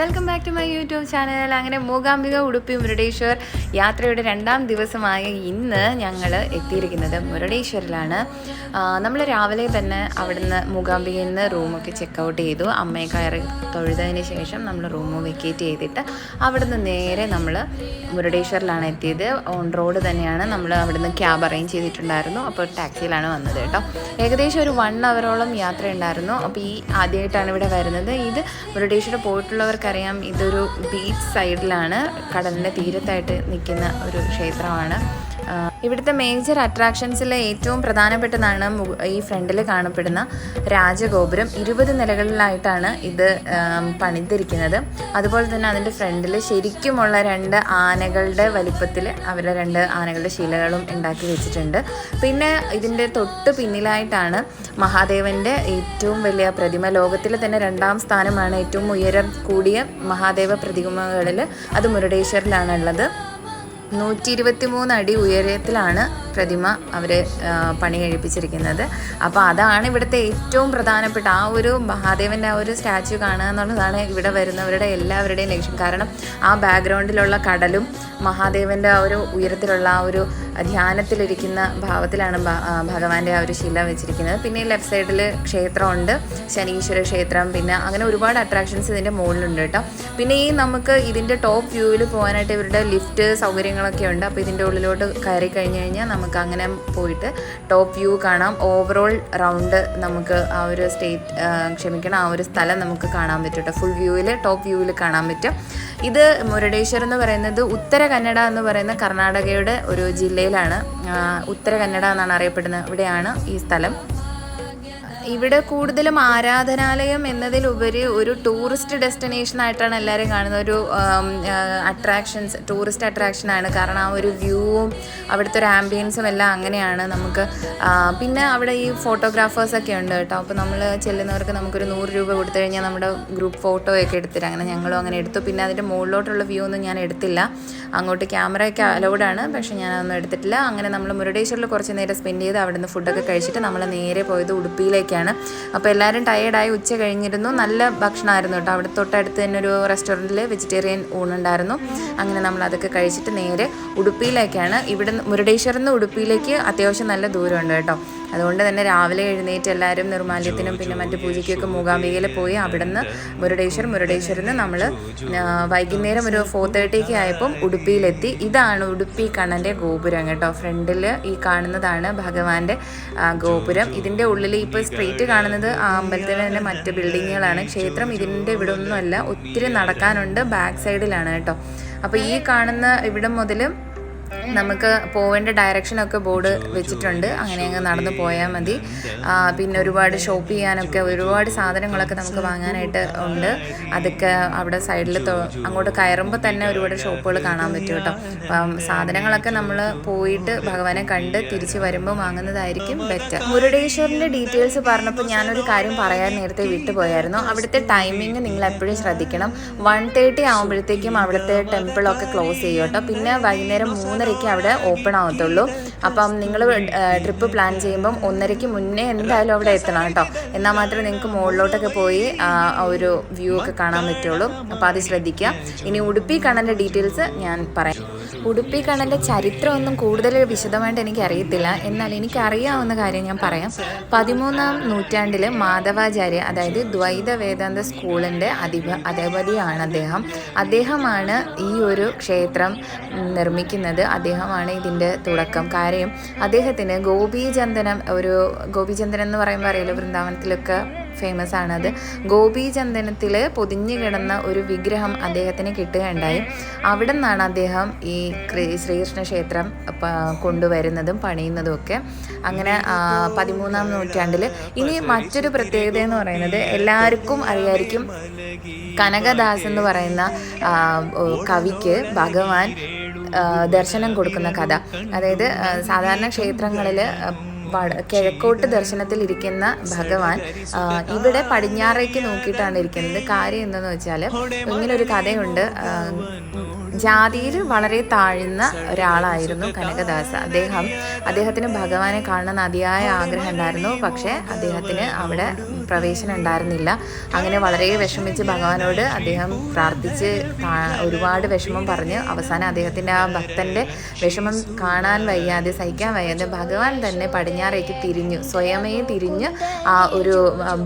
Welcome back to my YouTube channel അങ്ങനെ മൂകാംബിക ഉടുപ്പി മുരുടേശ്വർ യാത്രയുടെ രണ്ടാം ദിവസമായ ഇന്ന് ഞങ്ങൾ എത്തിയിരിക്കുന്നത് മുരുടേശ്വരിലാണ്. നമ്മൾ രാവിലെ തന്നെ അവിടുന്ന് മൂകാംബികയിൽ നിന്ന് റൂമൊക്കെ ചെക്കൗട്ട് ചെയ്തു. അമ്മയെ കയറി തൊഴുതതിന് ശേഷം നമ്മൾ റൂം വെക്കേറ്റ് ചെയ്തിട്ട് അവിടുന്ന് നേരെ നമ്മൾ മുരുടേശ്വറിലാണ് എത്തിയത്. ഓൺ റോഡ് തന്നെയാണ് നമ്മൾ അവിടുന്ന് ക്യാബ് അറേഞ്ച് ചെയ്തിട്ടുണ്ടായിരുന്നു. അപ്പോൾ ടാക്സിയിലാണ് വന്നത് കേട്ടോ. ഏകദേശം ഒരു വൺ അവറോളം യാത്ര ഉണ്ടായിരുന്നു അപ്പോൾ ഈ ആദ്യമായിട്ടാണ് ഇവിടെ വരുന്നത്. ഇത് മുരുടേശ്വരം പോയിട്ടുള്ളവർക്കറിയാം ഇതൊരു ബീച്ച് സൈഡിലാണ് കടലിന്റെ തീരത്തായിട്ട് നിൽക്കുന്ന ഒരു ക്ഷേത്രമാണ്. ഇവിടുത്തെ മേജർ അട്രാക്ഷൻസിലെ ഏറ്റവും പ്രധാനപ്പെട്ടതാണ് ഈ ഫ്രണ്ടിൽ കാണപ്പെടുന്ന രാജഗോപുരം. ഇരുപത് നിലകളിലായിട്ടാണ് ഇത് പണിതിരിക്കുന്നത്. അതുപോലെ തന്നെ അതിന്റെ ഫ്രണ്ടിൽ ശരിക്കുമുള്ള രണ്ട് ആനകളുടെ വലിപ്പത്തിൽ അവരുടെ രണ്ട് ആനകളുടെ ശിലകളും ഉണ്ടാക്കി വെച്ചിട്ടുണ്ട്. പിന്നെ ഇതിന്റെ തൊട്ട് പിന്നിലായിട്ടാണ് മഹാദേവന്റെ ഏറ്റവും വലിയ പ്രതിമ. ലോകത്തിലെ തന്നെ രണ്ടാം സ്ഥാനമാണ് ഏറ്റവും ഉയരം കൂടിയ മഹാദേവ പ്രതിമകളിൽ അത് മുരുടേശ്വറിലാണ് ഉള്ളത് നൂറ്റി ഇരുപത്തി മൂന്ന് അടി ഉയരത്തിലാണ് പ്രതിമ അവർ പണി കഴിപ്പിച്ചിരിക്കുന്നത്. അപ്പോൾ അതാണ് ഇവിടുത്തെ ഏറ്റവും പ്രധാനപ്പെട്ട ആ ഒരു മഹാദേവന്റെ ആ ഒരു സ്റ്റാച്യു കാണുക എന്നുള്ളതാണ് ഇവിടെ വരുന്നവരുടെ എല്ലാവരുടെയും ലക്ഷ്യം. കാരണം ആ ബാക്ക്ഗ്രൗണ്ടിലുള്ള കടലും മഹാദേവന്റെ ആ ഒരു ഉയരത്തിലുള്ള ആ ഒരു ധ്യാനത്തിലിരിക്കുന്ന ഭാവത്തിലാണ് ഭഗവാന്റെ ആ ഒരു ശില വെച്ചിരിക്കുന്നത്. പിന്നെ ലെഫ്റ്റ് സൈഡിൽ ക്ഷേത്രമുണ്ട്. ശനീശ്വര ക്ഷേത്രം പിന്നെ അങ്ങനെ ഒരുപാട് അട്രാക്ഷൻസ് ഇതിന്റെ മുകളിലുണ്ട് കേട്ടോ. പിന്നെ ഈ നമുക്ക് ഇതിന്റെ ടോപ്പ് വ്യൂവിൽ പോകാനായിട്ട് ഇവരുടെ ലിഫ്റ്റ് സൗകര്യങ്ങളൊക്കെ ഉണ്ട്. അപ്പോൾ ഇതിന്റെ ഉള്ളിലോട്ട് കയറി കഴിഞ്ഞ് കഴിഞ്ഞാൽ നമുക്ക് അങ്ങനെ പോയിട്ട് ടോപ്പ് വ്യൂ കാണാം. ഓവറോൾ റൗണ്ട് നമുക്ക് ആ ഒരു സ്റ്റേറ്റ് ക്ഷമിക്കണം ആ ഒരു സ്ഥലം നമുക്ക് കാണാൻ പറ്റും കേട്ടോ. ഫുൾ വ്യൂവിൽ ടോപ്പ് വ്യൂവിൽ കാണാൻ പറ്റും. ഇത് മുരുടേശ്വർ എന്ന് പറയുന്നത് ഉത്തര കന്നഡ എന്ന് പറയുന്ന കർണാടകയുടെ ഒരു ജില്ലയിലാണ്. ഉത്തരകന്നഡ ഉത്തര കന്നഡ എന്നാണ് അറിയപ്പെടുന്നത്. ഇവിടെയാണ് ഈ സ്ഥലം. ഇവിടെ കൂടുതലും ആരാധനാലയം എന്നതിലുപരി ഒരു ടൂറിസ്റ്റ് ഡെസ്റ്റിനേഷൻ ആയിട്ടാണ് എല്ലാവരും കാണുന്നത്. ഒരു അട്രാക്ഷൻസ് ടൂറിസ്റ്റ് അട്രാക്ഷനാണ് കാരണം ആ ഒരു വ്യൂവും അവിടുത്തെ ഒരു ആംബിയൻസും എല്ലാം അങ്ങനെയാണ് നമുക്ക് പിന്നെ അവിടെ ഈ ഫോട്ടോഗ്രാഫേഴ്സൊക്കെ ഉണ്ട് കേട്ടോ. അപ്പോൾ നമ്മൾ ചെല്ലുന്നവർക്ക് നമുക്കൊരു നൂറ് രൂപ കൊടുത്തു കഴിഞ്ഞാൽ നമ്മുടെ ഗ്രൂപ്പ് ഫോട്ടോയൊക്കെ എടുത്തിട്ട് അങ്ങനെ ഞങ്ങളും അങ്ങനെ എടുത്തു. പിന്നെ അതിന്റെ മുകളിലോട്ടുള്ള വ്യൂ ഒന്നും ഞാൻ എടുത്തില്ല. അങ്ങോട്ട് ക്യാമറയൊക്കെ അലൗഡാണ് പക്ഷേ ഞാനതൊന്നും എടുത്തിട്ടില്ല. അങ്ങനെ നമ്മൾ മുരുടേശ്വറിൽ കുറച്ച് നേരം സ്പെൻഡ് ചെയ്ത് അവിടുന്ന് ഫുഡൊക്കെ കഴിച്ചിട്ട് നമ്മൾ നേരെ പോയത് ഉടുപ്പിയിലേക്കാണ്. അപ്പോൾ എല്ലാവരും ടയേർഡായി ഉച്ച കഴിഞ്ഞിരുന്നു. നല്ല ഭക്ഷണമായിരുന്നു കേട്ടോ. അവിടെ തൊട്ടടുത്ത് തന്നെ ഒരു റെസ്റ്റോറന്റിൽ വെജിറ്റേറിയൻ ഊണുണ്ടായിരുന്നു അങ്ങനെ നമ്മൾ അതൊക്കെ കഴിച്ചിട്ട് നേരെ ഉടുപ്പിയിലേക്കാണ്. ഇവിടെ മുരുടേശ്വരം നിന്ന് ഉടുപ്പിയിലേക്ക് അത്യാവശ്യം നല്ല ദൂരമുണ്ട് കേട്ടോ. അതുകൊണ്ട് തന്നെ രാവിലെ എഴുന്നേറ്റ് എല്ലാവരും നിർമാല്യത്തിനും പിന്നെ മറ്റു പൂജയ്ക്കൊക്കെ മൂകാംബികയിൽ പോയി അവിടുന്ന് മുരുടേശ്വർ മുരുടേശ്വരിൽ നിന്ന് നമ്മൾ വൈകുന്നേരം ഒരു ഫോർ തേർട്ടിക്ക് ആയപ്പോൾ ഉടുപ്പിയിലെത്തി. ഇതാണ് ഉടുപ്പി കണ്ണന്റെ ഗോപുരം കേട്ടോ. ഫ്രണ്ടിൽ ഈ കാണുന്നതാണ് ഭഗവാന്റെ ഗോപുരം. ഇതിന്റെ ഉള്ളിൽ ഇപ്പോൾ സ്ട്രീറ്റ് കാണുന്നത് ആ അമ്പലത്തിലെ തന്നെ മറ്റ് ബിൽഡിങ്ങുകളാണ്. ക്ഷേത്രം ഇതിന്റെ ഇവിടെ ഒന്നുമല്ല ഒത്തിരി നടക്കാനുണ്ട് ബാക്ക് സൈഡിലാണ് കേട്ടോ. അപ്പോൾ ഈ കാണുന്ന ഇവിടം മുതൽ നമുക്ക് പോവേണ്ട ഡയറക്ഷനൊക്കെ ബോർഡ് വെച്ചിട്ടുണ്ട്. അങ്ങനെ അങ്ങ് നടന്നു പോയാൽ മതി. പിന്നെ ഒരുപാട് ഷോപ്പ് ചെയ്യാനൊക്കെ ഒരുപാട് സാധനങ്ങളൊക്കെ നമുക്ക് വാങ്ങാനായിട്ട് ഉണ്ട്. അതൊക്കെ അവിടെ സൈഡിൽ അങ്ങോട്ട് കയറുമ്പോൾ തന്നെ ഒരുപാട് ഷോപ്പുകൾ കാണാൻ പറ്റും കേട്ടോ. അപ്പം സാധനങ്ങളൊക്കെ നമ്മൾ പോയിട്ട് ഭഗവാനെ കണ്ട് തിരിച്ച് വരുമ്പോൾ വാങ്ങുന്നതായിരിക്കും ബെറ്റർ മുരുടേശ്വറിന്റെ ഡീറ്റെയിൽസ് പറഞ്ഞപ്പോൾ ഞാനൊരു കാര്യം പറയാൻ നേരത്തെ വിട്ടുപോയായിരുന്നു അവിടുത്തെ ടൈമിംഗ് നിങ്ങൾ എപ്പോഴും ശ്രദ്ധിക്കണം. വൺ തേർട്ടി ആകുമ്പോഴത്തേക്കും അവിടുത്തെ ടെമ്പിളൊക്കെ ക്ലോസ് ചെയ്യും കേട്ടോ. പിന്നെ വൈകുന്നേരം മൂന്നരയ്ക്ക് അവിടെ ഓപ്പൺ ആവത്തുള്ളൂ. അപ്പം നിങ്ങൾ ട്രിപ്പ് പ്ലാൻ ചെയ്യുമ്പം ഒന്നരയ്ക്ക് മുന്നേ എന്തായാലും അവിടെ എത്തണം കേട്ടോ. എന്നാൽ മാത്രമേ നിങ്ങൾക്ക് മുകളിലോട്ടൊക്കെ പോയി ഒരു വ്യൂ ഒക്കെ കാണാൻ പറ്റുള്ളൂ. അപ്പം അത് ശ്രദ്ധിക്കുക. ഇനി ഉടുപ്പി കണ്ണന്റെ ഡീറ്റെയിൽസ് ഞാൻ പറയാം. ഉടുപ്പി കണ്ണന്റെ ചരിത്രമൊന്നും കൂടുതൽ വിശദമായിട്ട് എനിക്ക് അറിയത്തില്ല. എന്നാൽ എനിക്ക് അറിയാവുന്ന കാര്യം ഞാൻ പറയാം. പതിമൂന്നാം നൂറ്റാണ്ടിൽ മാധവാചാര്യ അതായത് ദ്വൈത വേദാന്ത സ്കൂളിന്റെ അധിപ അധിപതിയാണ് അദ്ദേഹം. അദ്ദേഹമാണ് ഈ ഒരു ക്ഷേത്രം നിർമ്മിക്കുന്നത്. അദ്ദേഹമാണ് ഇതിന്റെ തുടക്കം. കാര്യം അദ്ദേഹത്തിന് ഗോപീചന്ദനം ഒരു ഗോപീചന്ദനം എന്ന് പറയുമ്പോൾ അറിയില്ല വൃന്ദാവനത്തിലൊക്കെ ഫേമസ് ആണ് അത് ഗോപീചന്ദനത്തിൽ പൊതിഞ്ഞു കിടന്ന ഒരു വിഗ്രഹം അദ്ദേഹത്തിന് കിട്ടുകയുണ്ടായി. അവിടെ നിന്നാണ് അദ്ദേഹം ഈ ശ്രീകൃഷ്ണ ക്ഷേത്രം കൊണ്ടുവരുന്നതും പണിയുന്നതും ഒക്കെ അങ്ങനെ പതിമൂന്നാം നൂറ്റാണ്ടിൽ ഇനി മറ്റൊരു പ്രത്യേകത എന്ന് പറയുന്നത് എല്ലാവർക്കും അറിയായിരിക്കും കനകദാസ് എന്ന് പറയുന്ന കവിക്ക് ഭഗവാൻ ദർശനം കൊടുക്കുന്ന കഥ. അതായത് സാധാരണ ക്ഷേത്രങ്ങളിൽ കിഴക്കോട്ട് ദർശനത്തിൽ ഇരിക്കുന്ന ഭഗവാൻ ഇവിടെ പടിഞ്ഞാറേക്ക് നോക്കിയിട്ടാണ് ഇരിക്കുന്നത്. കാര്യം എന്തെന്ന് വെച്ചാൽ ഇങ്ങനെ ഒരു കഥയുണ്ട് ജാതിയിൽ വളരെ താഴ്ന്ന ഒരാളായിരുന്നു കനകദാസ്. അദ്ദേഹം അദ്ദേഹത്തിന് ഭഗവാനെ കാണണമെന്ന് അതിയായ ആഗ്രഹം ഉണ്ടായിരുന്നു. പക്ഷേ അദ്ദേഹത്തിന് അവിടെ പ്രവേശനം ഉണ്ടായിരുന്നില്ല. അങ്ങനെ വളരെ വിഷമിച്ച് ഭഗവാനോട് അദ്ദേഹം പ്രാർത്ഥിച്ച് ഒരുപാട് വിഷമം പറഞ്ഞ് അവസാനം അദ്ദേഹത്തിന്റെ ആ ഭക്തന്റെ വിഷമം കാണാൻ വയ്യാതെ സഹിക്കാൻ വയ്യാതെ ഭഗവാൻ തന്നെ പടിഞ്ഞാറേക്ക് തിരിഞ്ഞു. സ്വയമേ തിരിഞ്ഞ് ആ ഒരു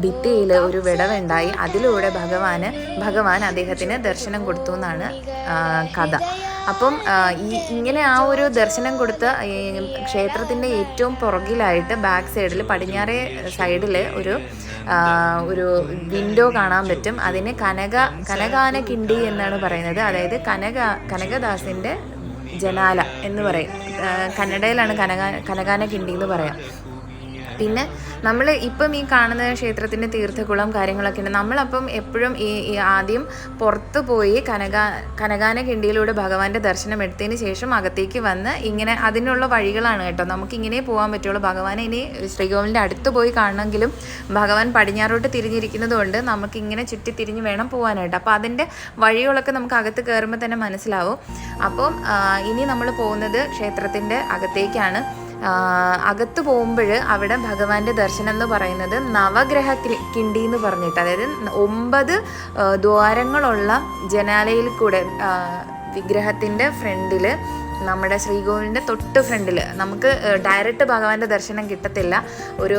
ഭിത്തിയിൽ ഒരു വിടവുണ്ടായി. അതിലൂടെ ഭഗവാന് ഭഗവാൻ അദ്ദേഹത്തിന് ദർശനം കൊടുത്തു എന്നാണ് കഥ. അപ്പം ഈ ഇങ്ങനെ ആ ഒരു ദർശനം കൊടുത്ത് ക്ഷേത്രത്തിന്റെ ഏറ്റവും പുറകിലായിട്ട് ബാക്ക് സൈഡിൽ പടിഞ്ഞാറേ സൈഡിൽ ഒരു ഒരു വിൻഡോ കാണാൻ പറ്റും. അതിന് കനക കനകാന കിണ്ടി എന്നാണ് പറയുന്നത്. അതായത് കനക കനകദാസിന്റെ ജനാല എന്ന് പറയും. കന്നഡയിലാണ് കനക കനകാന കിണ്ടി എന്ന് പറയാം. പിന്നെ നമ്മൾ ഇപ്പം ഈ കാണുന്ന ക്ഷേത്രത്തിന്റെ തീർത്ഥകുളം കാര്യങ്ങളൊക്കെ ഉണ്ട്. നമ്മളപ്പം എപ്പോഴും ഈ ആദ്യം പുറത്ത് പോയി കനക കനകാന കിണ്ടിയിലൂടെ ഭഗവാന്റെ ദർശനം എടുത്തതിന് ശേഷം അകത്തേക്ക് വന്ന് ഇങ്ങനെ അതിനുള്ള വഴികളാണ് കേട്ടോ. നമുക്ക് ഇങ്ങനെ പോകാൻ പറ്റുള്ളൂ. ഭഗവാനെ ഇനി ശ്രീകോവിലിന്റെ അടുത്ത് പോയി കാണണമെങ്കിലും ഭഗവാൻ പടിഞ്ഞാറോട്ട് തിരിഞ്ഞിരിക്കുന്നത് കൊണ്ട് നമുക്ക് ഇങ്ങനെ ചുറ്റി തിരിഞ്ഞ് വേണം പോകാനായിട്ട് അപ്പോൾ അതിന്റെ വഴികളൊക്കെ നമുക്ക് അകത്ത് കയറുമ്പോൾ തന്നെ മനസ്സിലാവും. അപ്പം ഇനി നമ്മൾ പോകുന്നത് ക്ഷേത്രത്തിന്റെ അകത്തേക്കാണ്. അകത്ത് പോകുമ്പോൾ അവിടെ ഭഗവാന്റെ ദർശനം എന്ന് പറയുന്നത് നവഗ്രഹ കിണ്ടി എന്ന് പറഞ്ഞിട്ട് അതായത് ഒമ്പത് ദ്വാരങ്ങളുള്ള ജനാലയിൽ കൂടെ വിഗ്രഹത്തിന്റെ ഫ്രണ്ടിൽ നമ്മുടെ ശ്രീകോവിലിന്റെ തൊട്ട് ഫ്രണ്ടിൽ നമുക്ക് ഡയറക്റ്റ് ഭഗവാന്റെ ദർശനം കിട്ടത്തില്ല. ഒരു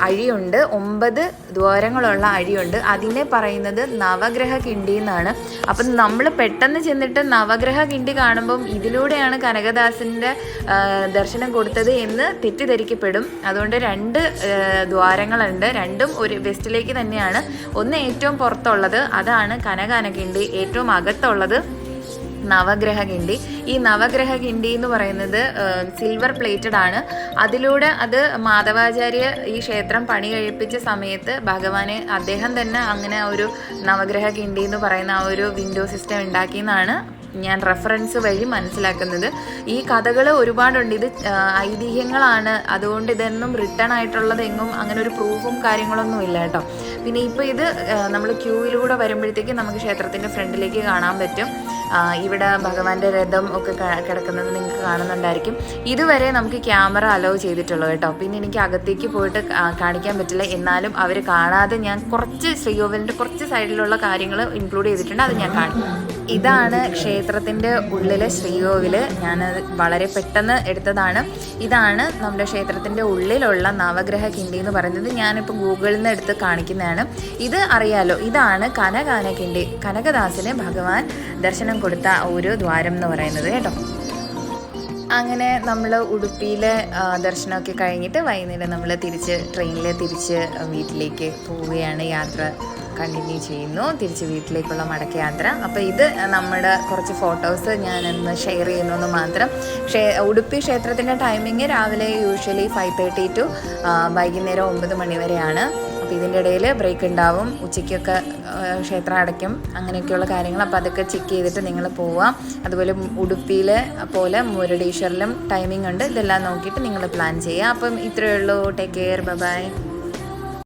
അഴിയുണ്ട്. ഒമ്പത് ദ്വാരങ്ങളുള്ള അഴിയുണ്ട്. അതിനെ പറയുന്നത് നവഗ്രഹ കിണ്ടി എന്നാണ്. അപ്പം നമ്മൾ പെട്ടെന്ന് ചെന്നിട്ട് നവഗ്രഹ കിണ്ടി കാണുമ്പം ഇതിലൂടെയാണ് കനകദാസിന്റെ ദർശനം കൊടുത്തത് എന്ന് തെറ്റിദ്ധരിക്കപ്പെടും. അതുകൊണ്ട് രണ്ട് ദ്വാരങ്ങളുണ്ട്. രണ്ടും ഒരു വെസ്റ്റിലേക്ക് തന്നെയാണ്. ഒന്ന് ഏറ്റവും പുറത്തുള്ളത്. അതാണ് കനകാനകിണ്ടി. ഏറ്റവും അകത്തുള്ളത്. നവഗ്രഹ കിണ്ടി ഈ നവഗ്രഹ കിണ്ടി എന്ന് പറയുന്നത് സിൽവർ പ്ലേറ്റഡ് ആണ്. അതിലൂടെ അത് മാധവാചാര്യ ഈ ക്ഷേത്രം പണി കഴിപ്പിച്ച സമയത്ത് ഭഗവാനെ അദ്ദേഹം തന്നെ അങ്ങനെ ഒരു നവഗ്രഹ കിണ്ടി എന്ന് പറയുന്ന ആ ഒരു വിൻഡോ സിസ്റ്റം ഉണ്ടാക്കിയെന്നാണ് ഞാൻ റെഫറൻസ് വഴി മനസ്സിലാക്കുന്നത്. ഈ കഥകൾ ഒരുപാടുണ്ട്. ഇത് ഐതിഹ്യങ്ങളാണ്. അതുകൊണ്ട് ഇതെന്നും റിട്ടേൺ ആയിട്ടുള്ളത് എങ്ങും അങ്ങനെ ഒരു പ്രൂഫും കാര്യങ്ങളൊന്നും ഇല്ല കേട്ടോ. പിന്നെ ഇപ്പോൾ ഇത് നമ്മൾ ക്യൂവിലൂടെ വരുമ്പോഴത്തേക്കും നമുക്ക് ക്ഷേത്രത്തിന്റെ ഫ്രണ്ടിലേക്ക് കാണാൻ പറ്റും. ഇവിടെ ഭഗവാന്റെ രഥം ഒക്കെ കിടക്കുന്നത് നിങ്ങൾക്ക് കാണുന്നുണ്ടായിരിക്കും. ഇതുവരെ നമുക്ക് ക്യാമറ അലോ ചെയ്തിട്ടുള്ളൂ കേട്ടോ. പിന്നെ എനിക്ക് അകത്തേക്ക് പോയിട്ട് കാണിക്കാൻ പറ്റില്ല. എന്നാലും അവർ കാണാതെ ഞാൻ കുറച്ച് ശ്രീകോവിലിന്റെ കുറച്ച് സൈഡിലുള്ള കാര്യങ്ങൾ ഇൻക്ലൂഡ് ചെയ്തിട്ടുണ്ട്. അത് ഞാൻ കാണിക്കും ഇതാണ് ക്ഷേത്രത്തിന്റെ ഉള്ളിലെ ശ്രീകോവിൽ ഞാൻ വളരെ പെട്ടെന്ന് എടുത്തതാണ്. ഇതാണ് നമ്മുടെ ക്ഷേത്രത്തിന്റെ ഉള്ളിലുള്ള നവഗ്രഹ കിണ്ടി എന്ന് പറയുന്നത്. ഞാനിപ്പോൾ ഗൂഗിളിൽ നിന്ന് എടുത്ത് കാണിക്കുന്നതാണ്. ഇത് അറിയാലോ ഇതാണ് കനകാന കിണ്ടി. കനകദാസിന് ഭഗവാൻ ദർശനം കൊടുത്ത ഒരു ദ്വാരം എന്ന് പറയുന്നത് കേട്ടോ. അങ്ങനെ നമ്മൾ ഉടുപ്പിയിലെ ദർശനമൊക്കെ കഴിഞ്ഞിട്ട് വൈകുന്നേരം നമ്മൾ തിരിച്ച് ട്രെയിനിൽ തിരിച്ച് വീട്ടിലേക്ക് പോവുകയാണ് യാത്ര കണ്ടിന്യൂ ചെയ്യുന്നു. തിരിച്ച് വീട്ടിലേക്കുള്ള മടക്കയാത്ര അപ്പോൾ ഇത് നമ്മുടെ കുറച്ച് ഫോട്ടോസ് ഞാൻ ഇന്ന് ഷെയർ ചെയ്യുന്നു മാത്രം. ക്ഷേ ഉടുപ്പി ക്ഷേത്രത്തിന്റെ ടൈമിങ് രാവിലെ യൂഷ്വലി ഫൈവ് തേർട്ടി ടു വൈകുന്നേരം ഒമ്പത് മണി വരെയാണ്. അപ്പോൾ ഇതിന്റെ ഇടയിൽ ബ്രേക്ക് ഉണ്ടാവും. ഉച്ചയ്ക്കൊക്കെ ക്ഷേത്രം അടയ്ക്കും. അങ്ങനെയൊക്കെയുള്ള കാര്യങ്ങൾ. അപ്പോൾ അതൊക്കെ ചെക്ക് ചെയ്തിട്ട് നിങ്ങൾ പോവാം. അതുപോലെ ഉടുപ്പിയിലെ പോലെ മുരടീശ്വറിലും ടൈമിംഗ് ഉണ്ട്. ഇതെല്ലാം നോക്കിയിട്ട് നിങ്ങൾ പ്ലാൻ ചെയ്യുക അപ്പം ഇത്രയേ ഉള്ളൂ. Take care bye